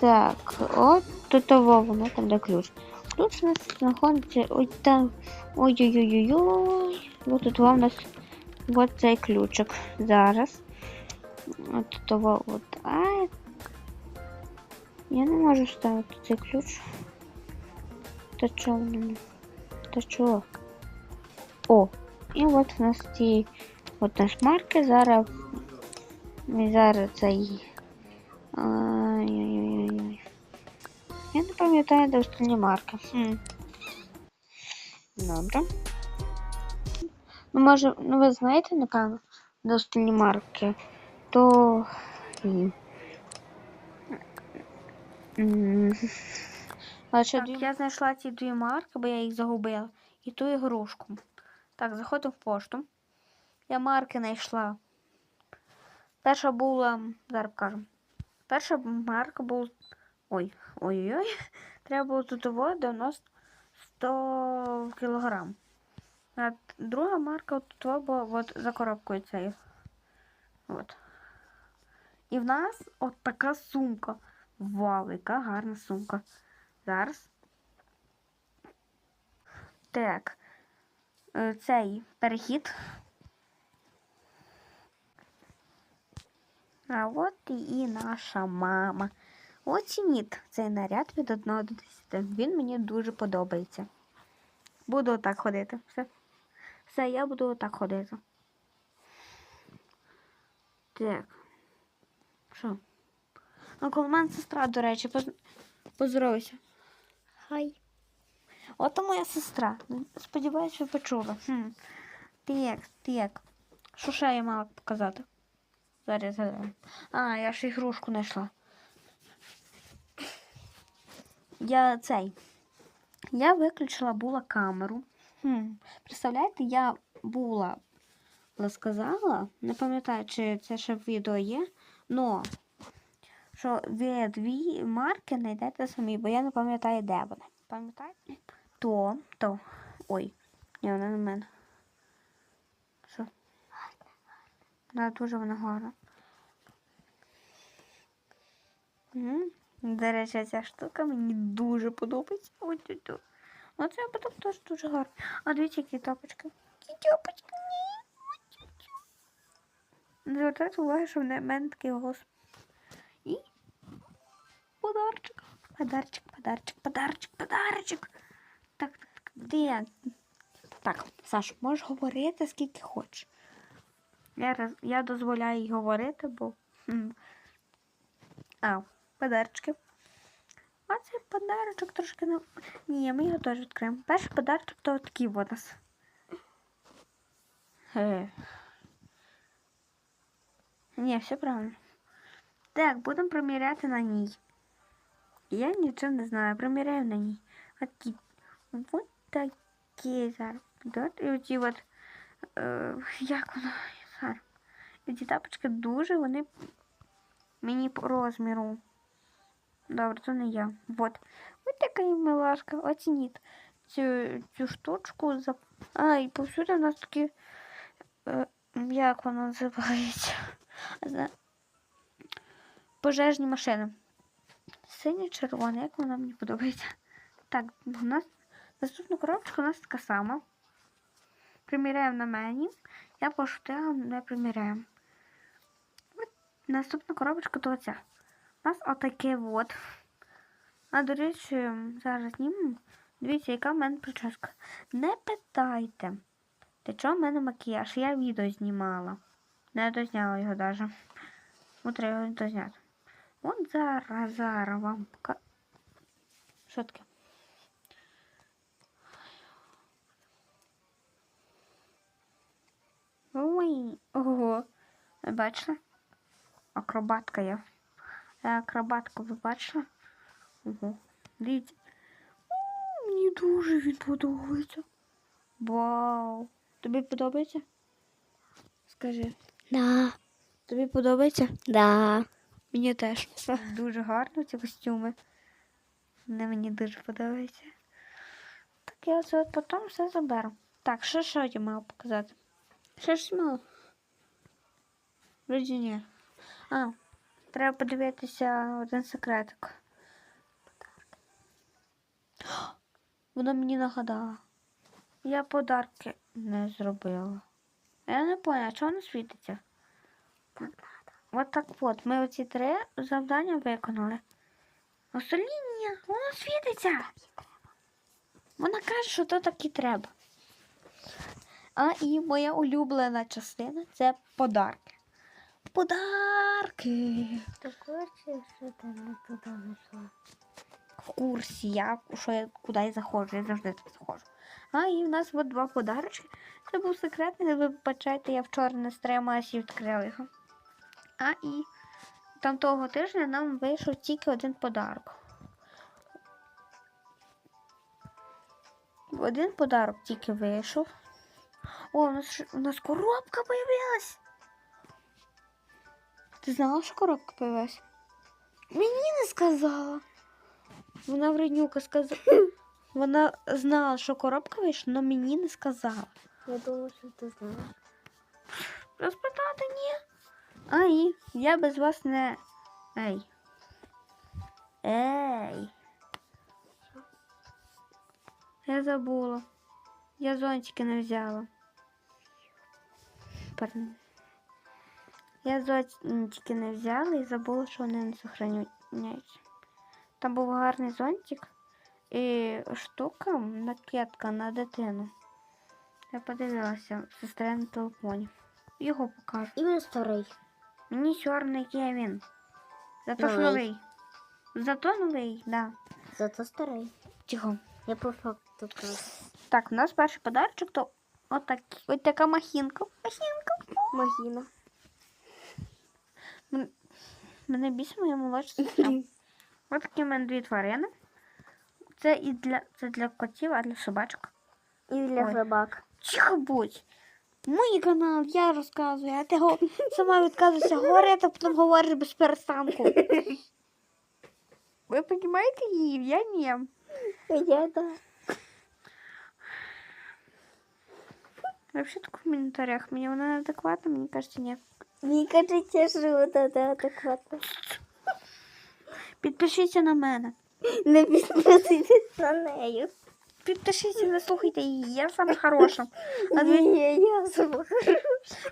Так, от тут воно там де ключ. Ключ у нас знаходиться ось там. Ой-ой-ой-ой-ой. Ось тут у нас от цей ключик. Зараз. От того от. Ай. Я не можу ставити цей ключ. Та чо воно? Та чо? О! І от у нас ті от наш марки зараз. Зараз цей. Ай-яй-яй-яй. Я не пам'ятаю, де остальні марки. Хм. Добре. Ну, може, ну ви знаєте, напевно, де остальні марки, то. А що, Так, я знайшла ці дві марки, бо я їх загубила. І ту ігрушку. Так, заходимо в пошту. Я марки знайшла. Перша була. Зараз покажу. Перша марка була. Ой, ой-ой-ой. Треба було тут 90 100 кілограм. А друга марка тут була от за коробкою цією. От. І в нас от така сумка. Вау, яка гарна сумка. Зараз. Так. Е, Цей перехід. А от і наша мама. Оцініть цей наряд від 1 до 10. Він мені дуже подобається. Буду отак ходити. Все. Все, я буду отак ходити. Так. Що? Ну, коли мене сестра, до речі, поз... поздоровайся. Хай. Ото моя сестра. Сподіваюсь, ви почули. Хм. Так, так. Що ще я мала показати? Зараз. А, я ж ігрушку знайшла. Я цей. Я виключила була камеру. Хм. Представляєте, я була сказала, не пам'ятаю, чи це ще в відео є, но що ви дві марки знайдете самі, бо я не пам'ятаю, де вони. Пам'ятаєте? То, то. Ой, ні, вона в мене. Що? Да, дуже вона гарна. До речі, ця штука мені дуже подобається. Ось тут. Ну, це потім теж дуже гарно. А дивіться, які топочки. Які топочки. Не звертайте увагу, що в мене такий голос. І подарчик. Подарчик, подарчик, подарчик, подарчик. Так, так, де? Так, Саш, можеш говорити скільки хочеш. Я, я дозволяю їй говорити, бо. хм. А, подарчики. А цей подарочок трошки не. Ні, ми його теж відкриємо. Перший подарочок то такий у нас. Е. Ні, все правильно. Так, будемо приміряти на ній. Я нічого не знаю, приміряю на ній. Такі, от такі зараз. І оці от, е, як воно зараз. І ці тапочки дуже, вони мені по розміру. Добре, то не я. Вот. Ось така милашка. Оцініть цю, цю штучку. За... А, і повсюди у нас такі, е, як воно називається? Пожежні машини. Синя, червона, як вона мені подобається. Так, у нас наступна коробочка у нас така сама. Приміряємо на мені. Я пошутила, не приміряємо. Наступна коробочка то оця. У нас отаке от. А до речі, зараз знімемо. Дивіться, яка в мене прическа. Не питайте, для чого в мене макіяж? Я відео знімала. Не дозняла його навіть. От його дозняти. От зараз, зараз вам пока. Що таке? Ой, ого. Ви бачили? Акробатка я. Я акробатку ви бачили? Ого. Дивіться. Мені дуже він подобається. Вау. Тобі подобається? Скажи. Да, Тобі подобається? да. Мені теж. Дуже гарно ці костюми. Вони мені дуже подобаються. Так я це потім все заберу. Так, що що я мав показати? Що ж мав? Вроді ні. А, треба подивитися один секретик. Вона мені нагадала. Я подарки не зробила. Я не поняла, чого воно світиться? От так от, ми оці три завдання виконали. Остальні воно світиться. Вона каже, що то так і треба. А і моя улюблена частина це подарки. Подарки. Ти курсі, що ти не туди вийшла? в курсі, я, що я куди я заходжу, я завжди так заходжу. А і в нас от два подарочки. Це був секретний, ви вибачайте, я вчора не стрималась і відкрила його. А і там того тижня нам вийшов тільки один подарок. Один подарок тільки вийшов. О, у нас, у нас коробка появилась. Ти знала, що коробка появилась? Мені не сказала. Вона вреднюка сказала. Вона знала, що коробка вийшла, але мені не сказала. Я думаю, що ти знаєш. Розпитати ні. А і я без вас не. Ей. Ей. Я забула. Я зонтики не взяла. Пардон. Я зонтики не взяла і забула, що вони не сохраняються. Там був гарний зонтик і штука, накидка на дитину. Я подивилася в сестри на телефоні. Його покажу. І він старий. Мені чорний є він. Зато ж Новий. Зато новий, да. Зато старий. Тихо. Я по факту кажу. Так, у нас перший подарочок, то отак, ось така махінка. Махінка. Магіна. Мене бісить моя молодша сестра. Ось такі в мене дві тварини. Це і для, це для котів, а для собачок. І для Ой. собак. Тихо будь. Мій канал, я розказую, а ти го- сама відказуєшся говорити, а потім говориш без перестанку. Ви розумієте її? Я ні. Я да. Вообще так в комментариях. Мне она неадекватна, мне кажется, нет. Мені кажеться, що вона да, адекватно. Підпишіться на мене. Не підписуйтесь на нею. Підпишіться, не слухайте її. Я саме хороша. А ви... Ні, я сама.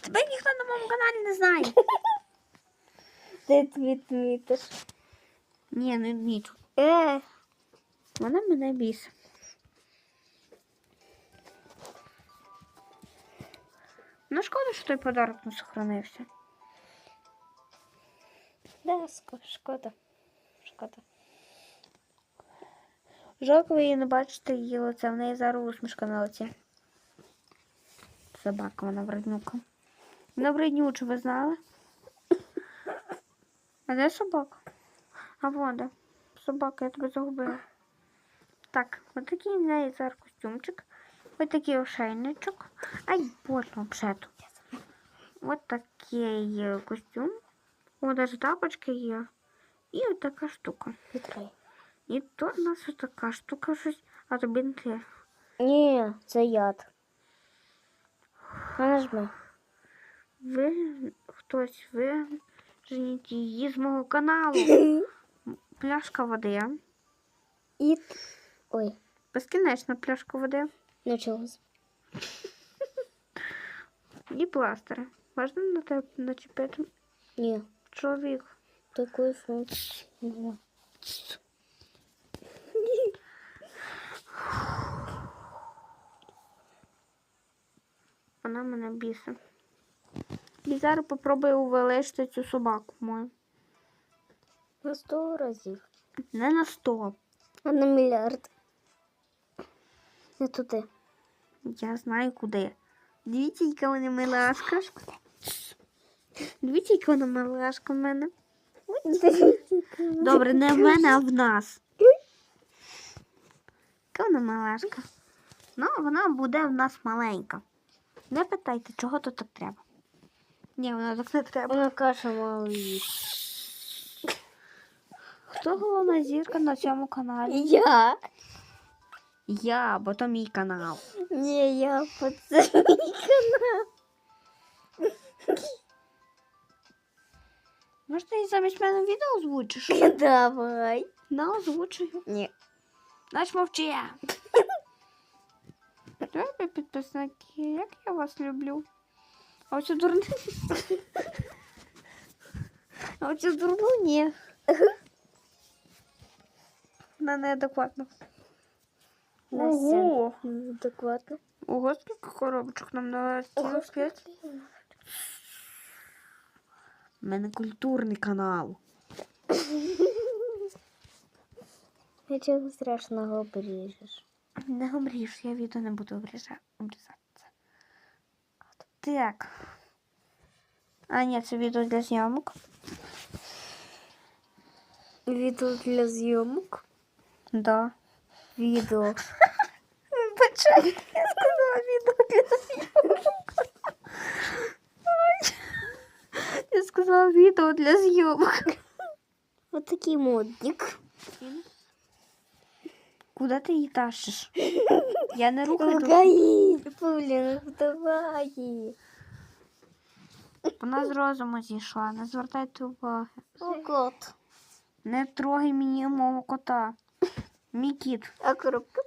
Тебе ніхто на моєму каналі не знає. Ти відмітиш. Ні, не вмічу. Е, Вона мене біс. Ну, шкода, що той подарок не сохранився. да, шкода. Шкода. Жалко, ви її не бачите її лице. В неї зараз усмішка на лиці. Собака, вона вреднюка. Вона вреднюча, ви знали? А де собака? А вон де. Собака, я тебе загубила. Так, ось такий в неї зараз костюмчик. Ось такий ошейничок. Ай, больно обшету. Ось такий костюм. О, навіть тапочки є. І ось така штука. І тут у нас ось така штука щось, а тобі не те. Ні, це яд. Нажми. Ви хтось ви женіть її з мого каналу. Пляшка води. І... Ой, Безкінечна пляшка води. Началось. І пластири. Можна на тебе начепити? Ні, Чоловік. функції. немає. Вона мене бісить. І зараз попробую увеличити цю собаку мою. На сто разів. Не на сто. А на мільярд. Не туди. Я знаю куди. Дивіться, яка вона милашка. Дивіться, яка вона милашка в мене. Добре, не в мене, а в нас. Яка вона малашка. Ну, вона буде в нас маленька. Не питайте, чого то так треба. Ні, вона так не треба. Вона каша мало їсть. Хто головна зірка на цьому каналі? Я? Я, бо то мій канал. Ні, я пацан. Може, ти замість мене відео озвучиш? Давай. На, озвучую. Ні. Значить мовчи. Дякую, підписники, як я вас люблю. А оцю дурну. А оцю дурну ні. Вона неадекватна. Ого! Адекватно. Ого, скільки коробочок нам на цілих п'ять. У мене культурний канал. Нічого страшного обріжеш. Не обріж, я відео не буду обріза- обрізатися. Так. А, ні, це відео для зйомок. Відео для зйомок. Да. Відео. Почай, я сказала відео для зйомок. Я сказала відео для зйомок. Ось такий модник. Куди ти її тащиш? Я не рухаю. тут. Лукаї, Павліна, давай. Вона з розуму зійшла, не звертайте уваги. О, кот. Не трогай мені мого кота. Мій кіт. А коробка?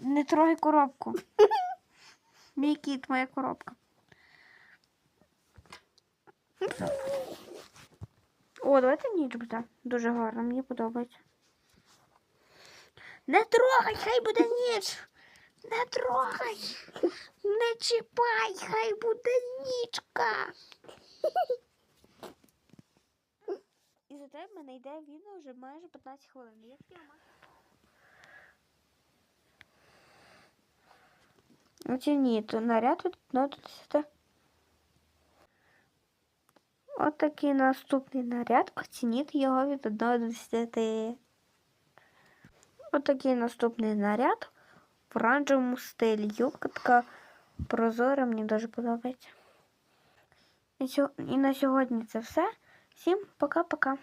Не трогай коробку. Мій кіт, моя коробка. О, давайте ніч буде. Дуже гарно, мені подобається. Не трогай, хай буде ніч. Не трогай. Не чіпай, хай буде нічка. І за тебе в мене йде відео вже майже 15 хвилин. Як я маю? Оцініть наряд від 1 до 10. От такий наступний наряд. Оцініть його від 1 до 10. От такий наступний наряд в оранжевому стилі. Юбка така прозора, мені дуже подобається. І на сьогодні це все. Всім пока-пока.